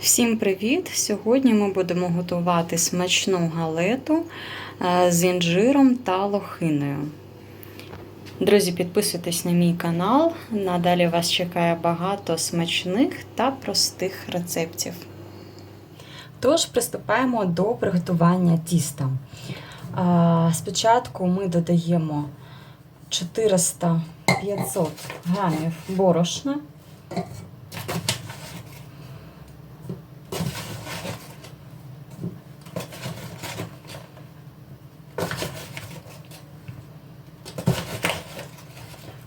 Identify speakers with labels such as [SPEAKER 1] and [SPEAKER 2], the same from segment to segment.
[SPEAKER 1] Всім привіт! Сьогодні ми будемо готувати смачну галету е, з інжиром та лохиною. Друзі, підписуйтесь на мій канал. Надалі вас чекає багато смачних та простих рецептів. Тож приступаємо до приготування тіста. Е, Спочатку ми додаємо 400-500 грамів борошна.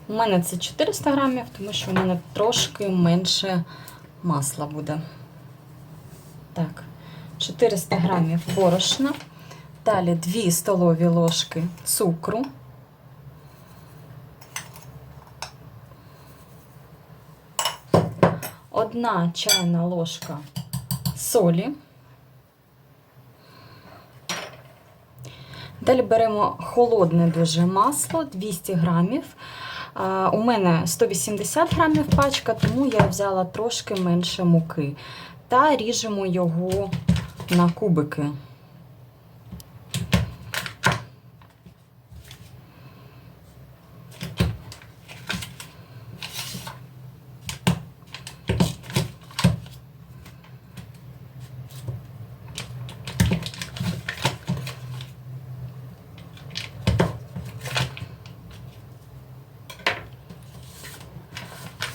[SPEAKER 1] У мене це 400 грамів, тому що в мене трошки менше масла буде. Так, 400 грамів борошна. Далі 2 столові ложки цукру. Одна чайна ложка солі. Далі беремо холодне дуже масло 200 грамів. У мене 180 грамів пачка, тому я взяла трошки менше муки. Та ріжемо його на кубики.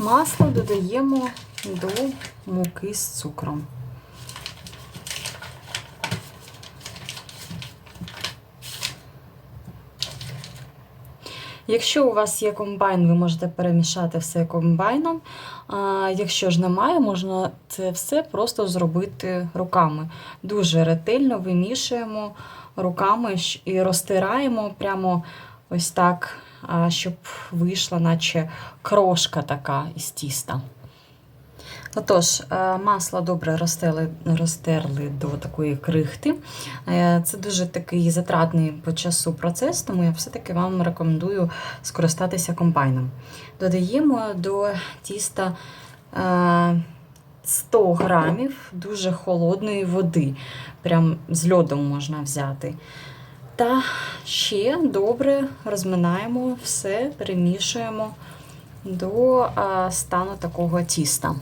[SPEAKER 1] Масло додаємо до муки з цукром. Якщо у вас є комбайн, ви можете перемішати все комбайном. А якщо ж немає, можна це все просто зробити руками. Дуже ретельно вимішуємо руками і розтираємо прямо ось так, щоб вийшла, наче крошка така із тіста. Отож, масло добре розтерли, розтерли до такої крихти. Е, Це дуже такий затратний по часу процес, тому я все-таки вам рекомендую скористатися комбайном. Додаємо до тіста 100 грамів дуже холодної води, прям з льодом можна взяти. Та ще добре розминаємо все, перемішуємо до стану такого тіста.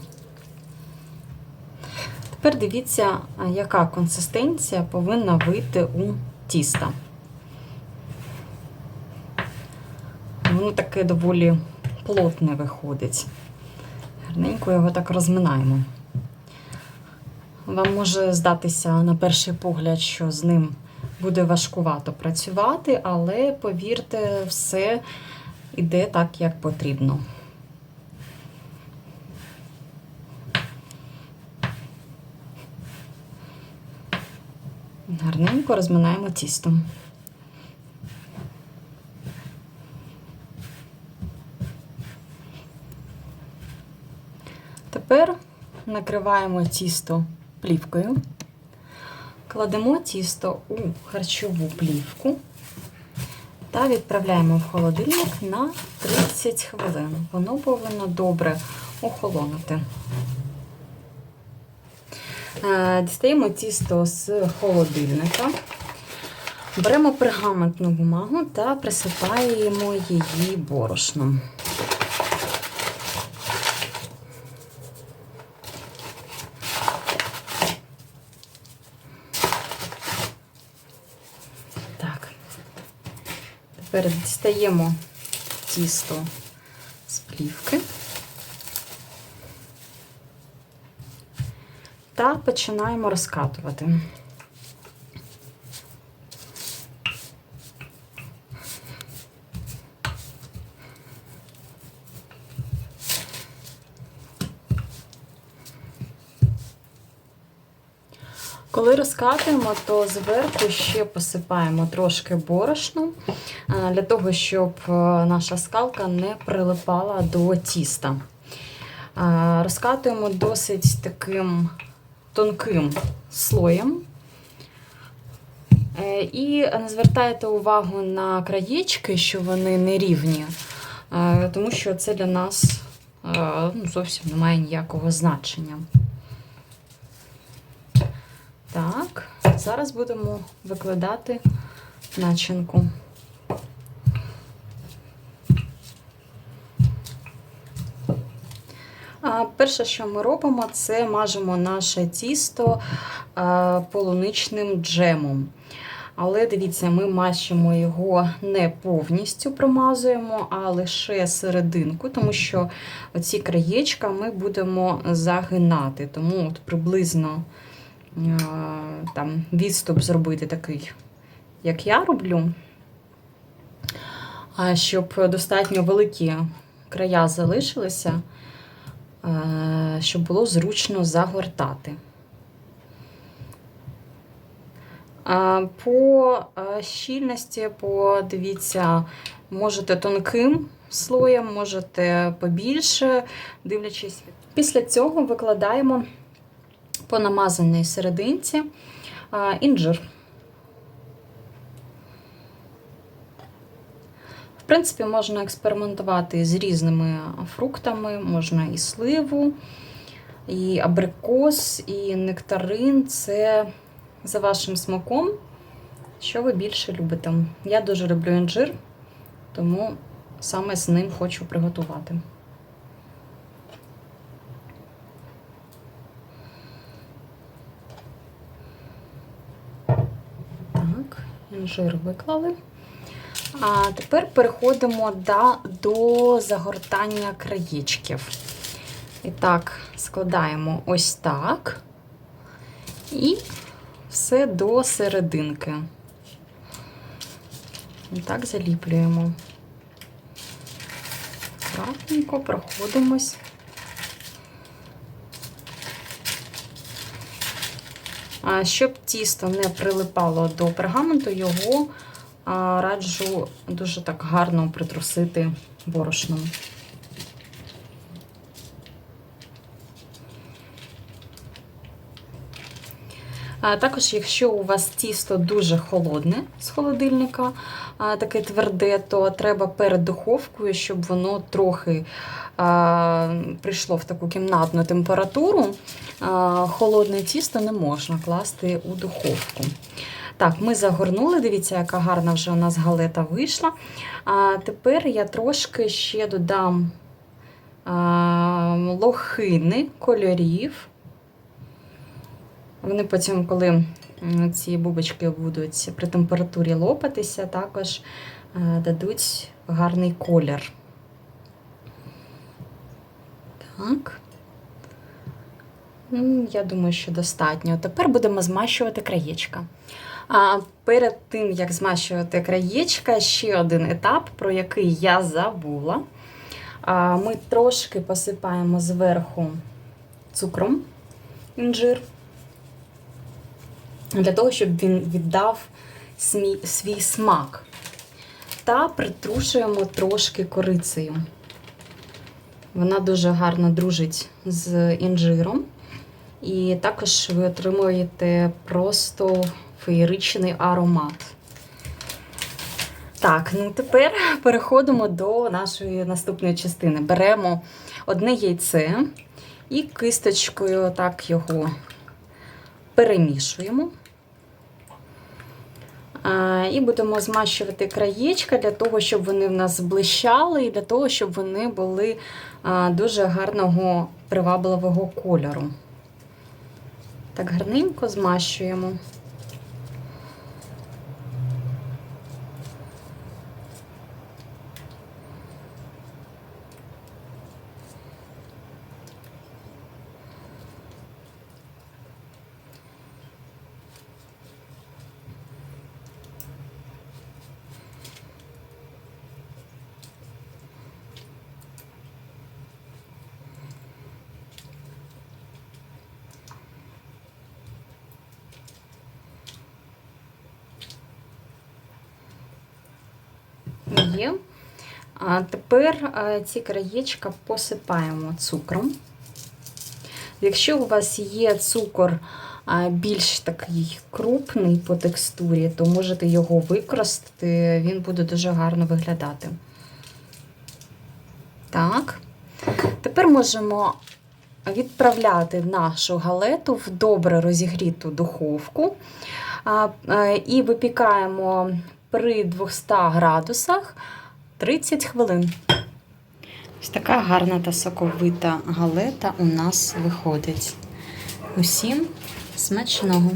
[SPEAKER 1] Тепер дивіться, яка консистенція повинна вийти у тіста. Воно таке доволі плотне виходить. Гарненько його так розминаємо. Вам може здатися на перший погляд, що з ним буде важкувато працювати, але повірте, все йде так, як потрібно. Гарненько розминаємо тісто. Тепер накриваємо тісто плівкою, кладемо тісто у харчову плівку та відправляємо в холодильник на 30 хвилин. Воно повинно добре охолонути. Дістаємо тісто з холодильника, беремо пергаментну бумагу та присипаємо її борошном. Так, тепер дістаємо тісто з плівки. та починаємо розкатувати. Коли розкатуємо, то зверху ще посипаємо трошки борошном, для того, щоб наша скалка не прилипала до тіста. Розкатуємо досить таким тонким слоєм. Е, і не звертайте увагу на краєчки, що вони не рівні, е, тому що це для нас е, ну, зовсім не має ніякого значення. Так, зараз будемо викладати начинку. Перше, що ми робимо, це мажемо наше тісто полуничним джемом. Але дивіться, ми мащимо його не повністю промазуємо, а лише серединку, тому що оці краєчка ми будемо загинати. Тому от приблизно там, відступ зробити такий, як я роблю, а, щоб достатньо великі края залишилися, щоб було зручно загортати. По щільності, подивіться, можете тонким слоєм, можете побільше, дивлячись. Після цього викладаємо по намазаній серединці інжир. В принципі, можна експериментувати з різними фруктами, можна і сливу, і абрикос, і нектарин. Це за вашим смаком, що ви більше любите. Я дуже люблю інжир, тому саме з ним хочу приготувати. Інжир виклали. А тепер переходимо до загортання краєчків. І так, складаємо ось так. І все до серединки. І так заліплюємо. Аккуратненько проходимось. Щоб тісто не прилипало до пергаменту, його раджу дуже так гарно притрусити борошном. Також, якщо у вас тісто дуже холодне з холодильника, таке тверде, то треба перед духовкою, щоб воно трохи прийшло в таку кімнатну температуру. Холодне тісто не можна класти у духовку. Так, ми загорнули, дивіться, яка гарна вже у нас галета вийшла. А тепер я трошки ще додам лохини кольорів. Вони потім, коли ці бубочки будуть при температурі лопатися, також дадуть гарний колір. Так. Я думаю, що достатньо. Тепер будемо змащувати краєчка. А перед тим, як змащувати краєчка, ще один етап, про який я забула. Ми трошки посипаємо зверху цукром інжир для того, щоб він віддав свій смак. Та притрушуємо трошки корицею. Вона дуже гарно дружить з інжиром. І також ви отримуєте просто феєричний аромат. Так, ну тепер переходимо до нашої наступної частини. Беремо одне яйце і кисточкою так його перемішуємо. І будемо змащувати краєчка для того, щоб вони в нас блищали, і для того, щоб вони були дуже гарного привабливого кольору. Так гарненько змащуємо. Є. А тепер ці краєчка посипаємо цукром. Якщо у вас є цукор більш такий крупний по текстурі, то можете його використати, він буде дуже гарно виглядати. Так. Тепер можемо відправляти нашу галету в добре розігріту духовку е, і випікаємо при 200 градусах 30 хвилин. Ось така гарна та соковита галета у нас виходить. Усім смачного!